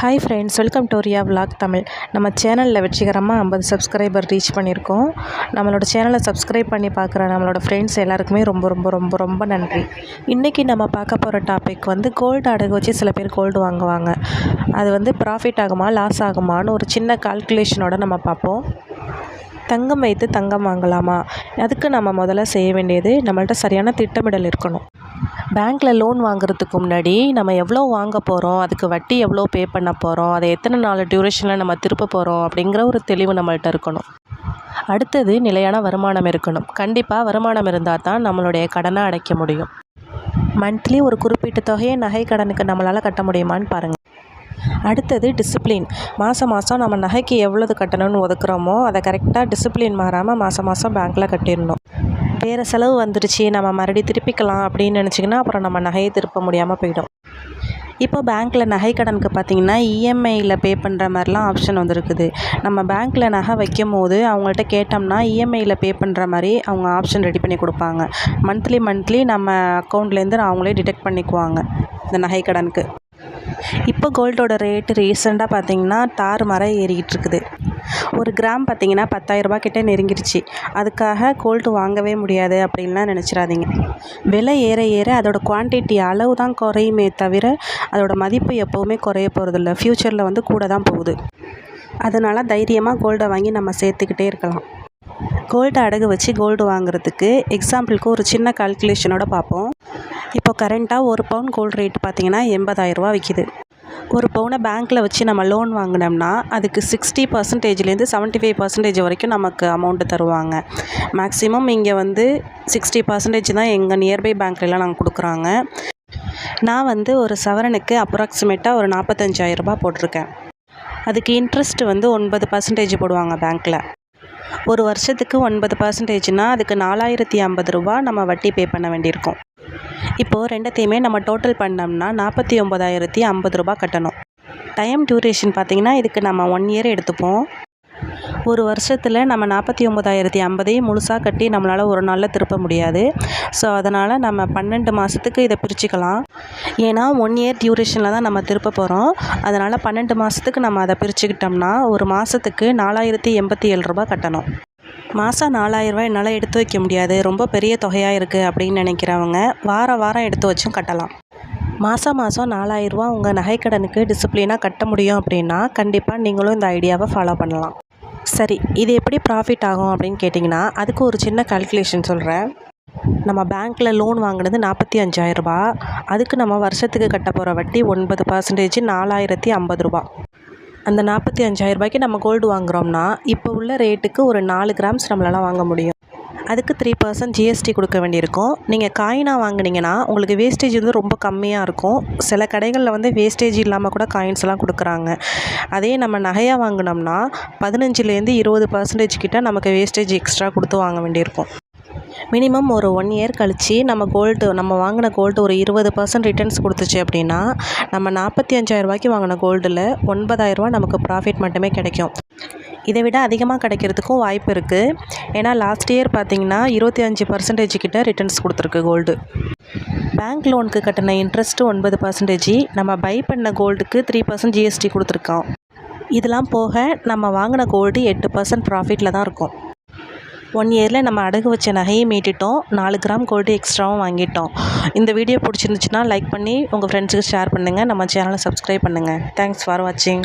Hi friends welcome to Riya vlog Tamil நம்ம சேனலில் வெற்றிகரமாக ஐம்பது சப்ஸ்கிரைபர் ரீச் பண்ணியிருக்கோம். நம்மளோட சேனலை சப்ஸ்கிரைப் பண்ணி பார்க்குற நம்மளோட ஃப்ரெண்ட்ஸ் எல்லாருக்குமே ரொம்ப ரொம்ப ரொம்ப ரொம்ப நன்றி. இன்றைக்கி நம்ம பார்க்க போகிற டாபிக் வந்து கோல்டு அடகு வச்சு சில பேர் கோல்டு வாங்குவாங்க. அது வந்து ப்ராஃபிட் ஆகுமா லாஸ் ஆகுமான்னு ஒரு சின்ன கால்குலேஷனோட நம்ம பார்ப்போம். தங்கம் வைத்து தங்கம் வாங்கலாமா? அதுக்கு நம்ம முதல்ல செய்ய வேண்டியது நம்மள்ட்ட சரியான திட்டமிடல் இருக்கணும். பேங்க்கில் லோன் வாங்குறதுக்கு முன்னாடி நம்ம எவ்வளோ வாங்க போகிறோம் அதுக்கு வட்டி எவ்வளோ பே பண்ண போகிறோம் அதை எத்தனை நாள் டியூரேஷனில் நம்ம திருப்ப போகிறோம் அப்படிங்கிற ஒரு தெளிவு நம்மள்கிட்ட இருக்கணும். அடுத்தது நிலையான வருமானம் இருக்கணும். கண்டிப்பாக வருமானம் இருந்தால் தான் நம்மளுடைய கடனை அடைக்க முடியும். மந்த்லி ஒரு குறிப்பிட்ட தொகையை நகை கடனுக்கு நம்மளால் கட்ட முடியுமான்னு பாருங்கள் அடுத்தது டிசிப்ளின் மாதம் மாதம் நம்ம நகைக்கு எவ்வளவு கட்டணும்னு ஒதுக்குறோமோ அதை கரெக்டாக டிசிப்ளின் மாறாமல் மாதம் மாதம் பேங்க்கில் கட்டிடணும். வேறு செலவு வந்துடுச்சு நம்ம மறுபடியும் திருப்பிக்கலாம் அப்படின்னு நினச்சிங்கன்னா அப்புறம் நம்ம நகையை திருப்ப முடியாமல் போயிடும். இப்போ பேங்க்கில் நகை கடனுக்கு பார்த்தீங்கன்னா இஎம்ஐயில் பே பண்ணுற மாதிரிலாம் ஆப்ஷன் வந்துருக்குது. நம்ம பேங்க்கில் நகை வைக்கும் போது அவங்கள்ட்ட கேட்டோம்னா இஎம்ஐயில் பே பண்ணுற மாதிரி அவங்க ஆப்ஷன் ரெடி பண்ணி கொடுப்பாங்க. மந்த்லி மந்த்லி நம்ம அக்கௌண்ட்லேருந்து அவங்களே டிடெக்ட் பண்ணிக்குவாங்க இந்த நகை கடனுக்கு. இப்போ கோல்டோட ரேட்டு ரீசெண்டாக பார்த்தீங்கன்னா தார் மரம் ஏறிக்கிட்டு இருக்குது. ஒரு கிராம் பார்த்தீங்கன்னா பத்தாயிரரூபா கிட்டே நெருங்கிருச்சு. அதுக்காக கோல்டு வாங்கவே முடியாது அப்படின்லாம் நினச்சிடாதீங்க. விலை ஏற ஏற அதோடய குவான்டிட்டி அளவு தான் குறையுமே தவிர அதோடய மதிப்பு எப்போவுமே குறைய போகிறதில்ல ஃப்யூச்சரில் வந்து கூட தான் போகுது. அதனால் தைரியமாக கோல்டை வாங்கி நம்ம சேர்த்துக்கிட்டே இருக்கலாம். கோல்டு அடகு வச்சு கோல்டு வாங்குறதுக்கு எக்ஸாம்பிளுக்கு ஒரு சின்ன கால்குலேஷனோட பார்ப்போம். இப்போ கரண்ட்டாக ஒரு பவுன் கோல்டு ரேட் பார்த்தீங்கன்னா எண்பதாயிரரூபா விற்கிது ஒரு பவுனை பேங்க்கில் வச்சு நம்ம லோன் வாங்கினோம்னா அதுக்கு சிக்ஸ்டி பர்சன்டேஜ்லேருந்து செவன்ட்டி ஃபைவ் பர்சன்டேஜ் வரைக்கும் நமக்கு அமௌண்ட்டு தருவாங்க. மேக்ஸிமம் இங்கே வந்து சிக்ஸ்டி பர்சன்டேஜ் தான் எங்கள் நியர்பை பேங்க்லலாம் நாங்கள் கொடுக்குறாங்க. நான் வந்து ஒரு சவரனுக்கு அப்ராக்சிமேட்டாக ஒரு நாற்பத்தஞ்சாயிரரூபா போட்டிருக்கேன். அதுக்கு இன்ட்ரெஸ்ட் வந்து ஒன்பது பர்சன்டேஜ் போடுவாங்க பேங்க்கில் ஒரு வருஷத்துக்கு ஒன்பது பர்சன்டேஜ்னால் அதுக்கு நாலாயிரத்தி ஐம்பது ரூபா நம்ம வட்டி பே பண்ண வேண்டியிருக்கும். இப்போது ரெண்டத்தையுமே நம்ம டோட்டல் பண்ணோம்னா நாற்பத்தி ஒம்பதாயிரத்தி ஐம்பது ரூபா கட்டணும். டைம் டியூரேஷன் பார்த்திங்கன்னா இதுக்கு நம்ம ஒன் இயர் எடுத்துப்போம். ஒரு வருஷத்தில் நம்ம நாற்பத்தி ஒம்பதாயிரத்தி ஐம்பதையும் முழுசாக கட்டி நம்மளால் ஒரு நாளில் திருப்ப முடியாது. ஸோ அதனால் நம்ம பன்னெண்டு மாதத்துக்கு இதை பிரிச்சுக்கலாம். ஏன்னா ஒன் இயர் டியூரேஷனில் தான் நம்ம திருப்ப போகிறோம் அதனால் பன்னெண்டு மாதத்துக்கு நம்ம அதை பிரிச்சுக்கிட்டோம்னா ஒரு மாதத்துக்கு நாலாயிரத்தி எண்பத்தி ஏழு ரூபா கட்டணும். மாதம் நாலாயிரரூவா என்னால் எடுத்து வைக்க முடியாது. ரொம்ப பெரிய தொகையாக இருக்குது அப்படின்னு நினைக்கிறவங்க வார வாரம் எடுத்து வச்சும் கட்டலாம். மாதம் மாதம் நாலாயிரரூவா உங்கள் நகைக்கடனுக்கு டிசிப்ளினாக கட்ட முடியும் அப்படின்னா கண்டிப்பாக நீங்களும் இந்த ஐடியாவை ஃபாலோ பண்ணலாம். சரி இது எப்படி ப்ராஃபிட் ஆகும் அப்படின்னு கேட்டிங்கன்னா அதுக்கு ஒரு சின்ன கால்குலேஷன் சொல்கிறேன் நம்ம பேங்க்கில் லோன் வாங்கினது நாற்பத்தி அஞ்சாயிரரூபா அதுக்கு நம்ம வருஷத்துக்கு கட்ட போகிற வட்டி ஒன்பது பர்சன்டேஜ் நாலாயிரத்தி ஐம்பது ரூபா அந்த நாற்பத்தி அஞ்சாயிரரூபாய்க்கு நம்ம கோல்டு வாங்குகிறோம்னா இப்போ உள்ள ரேட்டுக்கு ஒரு நாலு கிராம்ஸ் நம்மளால் வாங்க முடியும். அதுக்கு த்ரீ பர்சன்ட் ஜிஎஸ்டி கொடுக்க வேண்டியிருக்கும். நீங்கள் காயினாக வாங்கினீங்கன்னா உங்களுக்கு வேஸ்டேஜ் வந்து ரொம்ப கம்மியாக இருக்கும். சில கடைகளில் வந்து வேஸ்டேஜ் இல்லாமல் கூட காயின்ஸ்லாம் கொடுக்குறாங்க. அதே நம்ம நகையாக வாங்கினோம்னா பதினஞ்சுலேருந்து இருபது பர்சன்டேஜ் கிட்ட நமக்கு வேஸ்டேஜ் எக்ஸ்ட்ரா கொடுத்து வாங்க வேண்டியிருக்கும். மினிமம் ஒரு ஒன் இயர் கழித்து நம்ம கோல்டு நம்ம வாங்கின கோல்டு ஒரு இருபது பர்சன்ட் ரிட்டர்ன்ஸ் கொடுத்துச்சு அப்படின்னா நம்ம நாற்பத்தி அஞ்சாயிரரூபாய்க்கு வாங்கின கோல்டில் ஒன்பதாயிரரூபா நமக்கு ப்ராஃபிட் மட்டுமே கிடைக்கும். இதை விட அதிகமாக கிடைக்கிறதுக்கும் வாய்ப்பு இருக்குது ஏன்னா லாஸ்ட் இயர் பார்த்திங்கன்னா இருபத்தி அஞ்சு பர்சன்டேஜ் கிட்ட ரிட்டர்ன்ஸ் கொடுத்துருக்கு கோல்டு பேங்க் லோனுக்கு கட்டின இன்ட்ரெஸ்ட்டு ஒன்பது பர்சன்டேஜ் நம்ம பை பண்ண கோல்டுக்கு த்ரீ பர்சன்ட் ஜிஎஸ்டி கொடுத்துருக்கோம் இதெல்லாம் போக நம்ம வாங்கின கோல்டு எட்டு பர்சன்ட் ப்ராஃபிட்டில் தான் இருக்கும். ஒன் இயரில் நம்ம அடகு வச்ச நகையை மீட்டுட்டோம். நாலு கிராம் கோல்டு எக்ஸ்ட்ராவும் வாங்கிட்டோம். இந்த வீடியோ பிடிச்சிருந்துச்சுன்னா லைக் பண்ணி உங்கள் ஃப்ரெண்ட்ஸுக்கு ஷேர் பண்ணுங்கள் நம்ம சேனலை சப்ஸ்கிரைப் பண்ணுங்கள் தேங்க்ஸ் ஃபார் வாட்சிங்